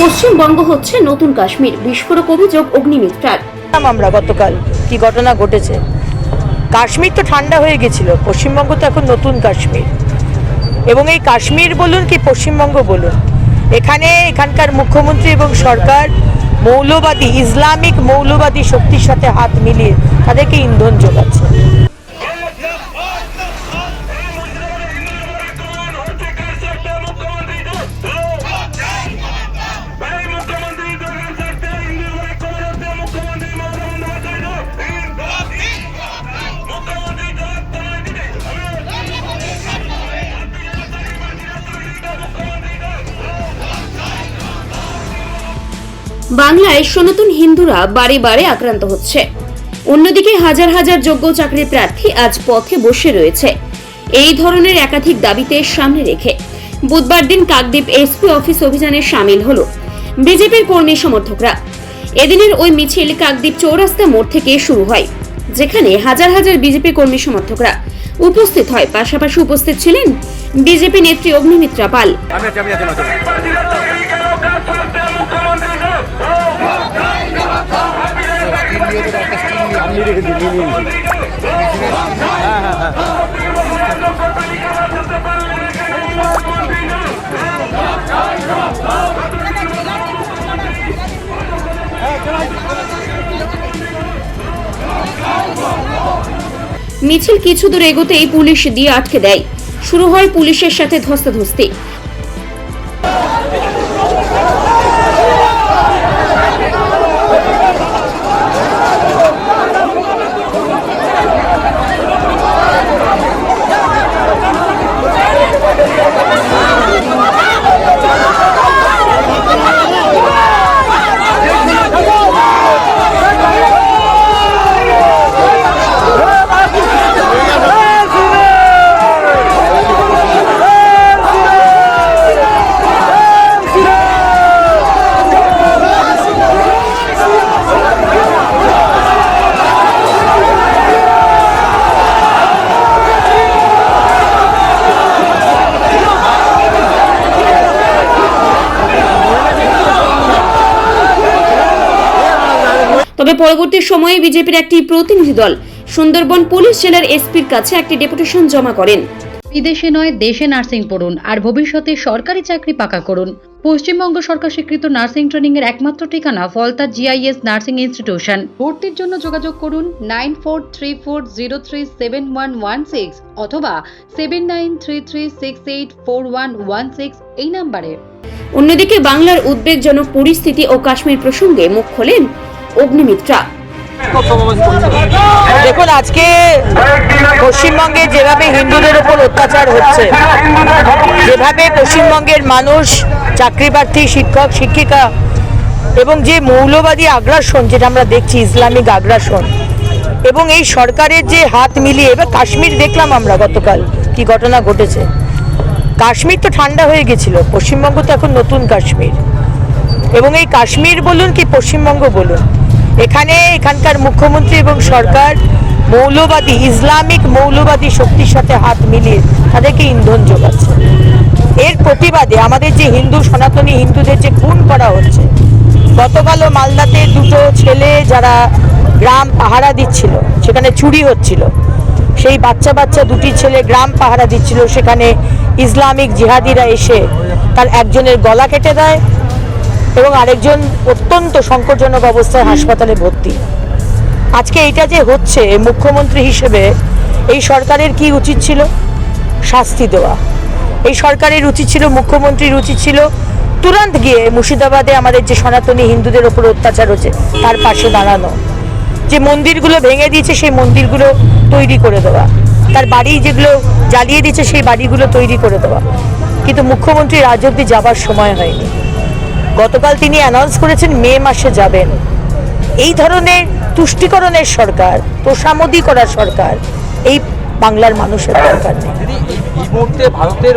পশ্চিমবঙ্গ হচ্ছে নতুন কাশ্মীর। বিস্ফোরক অভিযোগ অগ্নিমিত্রার। আমরা গতকাল। কি ঘটনা ঘটেছে? কাশ্মীর তো ঠান্ডা হয়ে গেছিল। পশ্চিমবঙ্গ তো এখন নতুন কাশ্মীর। এবং এই কাশ্মীর বলুন কি পশ্চিমবঙ্গ বলুন, এখানে এখানকার মুখ্যমন্ত্রী এবং সরকার মৌলবাদী, ইসলামিক মৌলবাদী শক্তির সাথে হাত মিলিয়ে তাদেরকে ইন্ধন যোগাচ্ছে। বাংলায় সনাতন হিন্দুরা বারে বারে আক্রান্ত হচ্ছে। অন্যদিকে হাজার হাজার যোগ্য চাকরির প্রার্থী আজ পথে বসে রয়েছে। এই ধরনের একাধিক দাবিতে সামনে রেখে বুধবার দিন কাকদ্বীপ এসপি অফিস অভিযানে সামিল হল বিজেপির কর্মী সমর্থকরা। এদিনের ওই মিছিল কাকদ্বীপ চৌরাস্তা মোড় থেকে শুরু হয়, যেখানে হাজার হাজার বিজেপি কর্মী সমর্থকরা উপস্থিত হয়। পাশাপাশি উপস্থিত ছিলেন বিজেপি নেত্রী অগ্নিমিত্রা পাল। মিছিল কিছু দূর এগোতেই পুলিশ দিয়ে আটকে দেয়। শুরু হয় পুলিশের সাথে ধস্তাধস্তি। তবে পরবর্তী সময়ে বিজেপির একটি প্রতিনিধি দল সুন্দরবন পুলিশ জেলার এসপির কাছে একটি ডেপুটেশন জমা করেন। বিদেশে নয় দেশে নার্সিং পড়ুন আর ভবিষ্যতে সরকারি চাকরি পাকা করুন। পশ্চিমবঙ্গ সরকার স্বীকৃত নার্সিং ট্রেনিং এর একমাত্র ঠিকানা ফলতা জিআইএস নার্সিং ইনস্টিটিউশন। ভর্তির জন্য যোগাযোগ করুন nine four three four zero three seven one one six অথবা seven nine three three six eight four one one six এই নাম্বারে। অন্যদিকে বাংলার উদ্বেগজনক পরিস্থিতি ও কাশ্মীর প্রসঙ্গে মুখ খোলেন অগ্নিমিত্রা। দেখুন, আজকে পশ্চিমবঙ্গে যেভাবে হিন্দুদের উপর অত্যাচার হচ্ছে, যেভাবে পশ্চিমবঙ্গের মানুষ চাকরি প্রার্থী শিক্ষক, শিক্ষিকা এবং যে মৌলবাদী আগ্রাসন, যেটা আমরা দেখছি, ইসলামিক আগ্রাসন, এবং এই সরকারের যে হাত মিলিয়ে, এবার কাশ্মীর দেখলাম আমরা গতকাল, কি ঘটনা ঘটেছে। কাশ্মীর তো ঠান্ডা হয়ে গেছিল, পশ্চিমবঙ্গ তো এখন নতুন কাশ্মীর। এবং এই কাশ্মীর বলুন কি পশ্চিমবঙ্গ বলুন এখানে এখানকার মুখ্যমন্ত্রী এবং সরকার মৌলবাদী, ইসলামিক মৌলবাদী শক্তির সাথে হাত মিলিয়ে তাদেরকে ইন্ধন যোগাচ্ছে। এর প্রতিবাদে আমাদের যে হিন্দু সনাতনী হিন্দুদের যে খুন করা হচ্ছে, গতকালও মালদাতে দুটো ছেলে যারা গ্রাম পাহারা দিচ্ছিল, সেখানে চুরি হচ্ছিল। সেই বাচ্চা বাচ্চা দুটি ছেলে গ্রাম পাহারা দিচ্ছিল, সেখানে ইসলামিক জিহাদিরা এসে তার একজনের গলা কেটে দেয় এবং আরেকজন অত্যন্ত সংকটজনক অবস্থায় হাসপাতালে ভর্তি। আজকে এটা যে হচ্ছে মুখ্যমন্ত্রী হিসেবে এই সরকারের কি উচিত ছিল? শাস্তি দেওয়া। এই সরকারের উচিত ছিল, মুখ্যমন্ত্রীর উচিত ছিল তুরন্ত গিয়ে মুর্শিদাবাদে আমাদের যে সনাতনী হিন্দুদের ওপর অত্যাচার হচ্ছে, তার পাশে দাঁড়ানো। যে মন্দিরগুলো ভেঙে দিয়েছে, সেই মন্দিরগুলো তৈরি করে দেওয়া। তার বাড়ি যেগুলো জ্বালিয়ে দিয়েছে, সেই বাড়িগুলো তৈরি করে দেওয়া। কিন্তু মুখ্যমন্ত্রী রাজ অব্দি যাবার সময় হয়নি। গতকাল তিনি অ্যানাউন্স করেছেন মে মাসে যাবেন। এই ধরনের তুষ্টিকরণের সরকার, তোষামোদি করার সরকার, এই বাংলার মানুষের দরকার নেই। ভারতের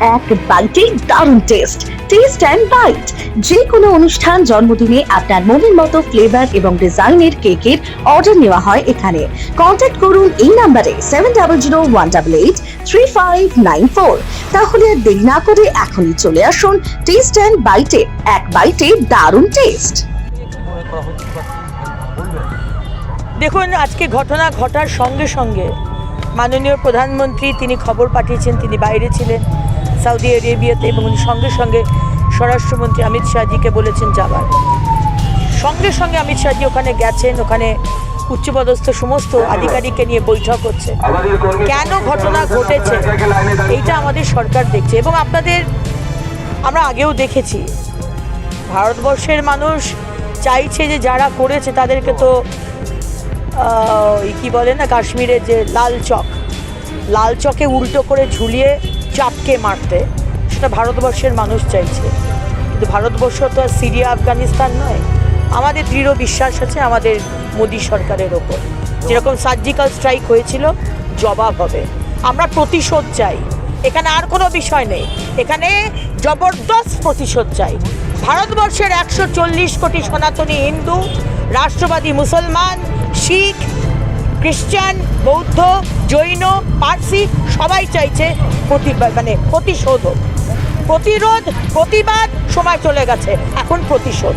এক বাইটে দারুণ টেস্ট টেস্ট অ্যান্ড বাইট যে কোনো অনুষ্ঠান, জন্মদিনে আপনার মনের মতো ফ্লেভার এবং ডিজাইনের কেকের অর্ডার নেওয়া হয় এখানে। কন্ট্যাক্ট করুন এই নাম্বারে seven double zero one double eight three five nine four তাহলে আর দেরি না করে এখনই চলে আসুন টেস্ট অ্যান্ড বাইটে এক বাইটে দারুণ টেস্ট দেখুন, আজকে ঘটনা ঘটার সঙ্গে সঙ্গে মাননীয় প্রধানমন্ত্রী, তিনি খবর পাঠিয়েছেন, তিনি বাইরে ছিলেন। সৌদি আরেবিয়াতে এবং উনি সঙ্গে সঙ্গে স্বরাষ্ট্রমন্ত্রী অমিত শাহজিকে বলেছেন যাবার। সঙ্গে সঙ্গে অমিত শাহজি ওখানে গেছেন ওখানে উচ্চপদস্থ সমস্ত আধিকারিককে নিয়ে বৈঠক হচ্ছে। কেন ঘটনা ঘটেছে? এইটা আমাদের সরকার দেখছে এবং আপনাদের আমরা আগেও দেখেছি। ভারতবর্ষের মানুষ চাইছে যে যারা করেছে তাদেরকে তো কি বলে না কাশ্মীরের যে লাল চক লাল চকে উল্টো করে ঝুলিয়ে চাপকে মারতে, সেটা ভারতবর্ষের মানুষ চাইছে। কিন্তু ভারতবর্ষ তো আর সিরিয়া, আফগানিস্তান নয়। আমাদের দৃঢ় বিশ্বাস আছে আমাদের মোদী সরকারের ওপর। যেরকম সার্জিক্যাল স্ট্রাইক হয়েছিল, জবাব হবে। আমরা প্রতিশোধ চাই। এখানে আর কোনো বিষয় নেই। এখানে জবরদস্ত প্রতিশোধ চাই। ভারতবর্ষের একশো চল্লিশ কোটি সনাতনী হিন্দু, রাষ্ট্রবাদী মুসলমান, শিখ খ্রিস্টান বৌদ্ধ, জৈন, পার্সি, সবাই চাইছে প্রতি মানে প্রতিশোধ প্রতিরোধ, প্রতিবাদ সময় চলে গেছে, এখন প্রতিশোধ।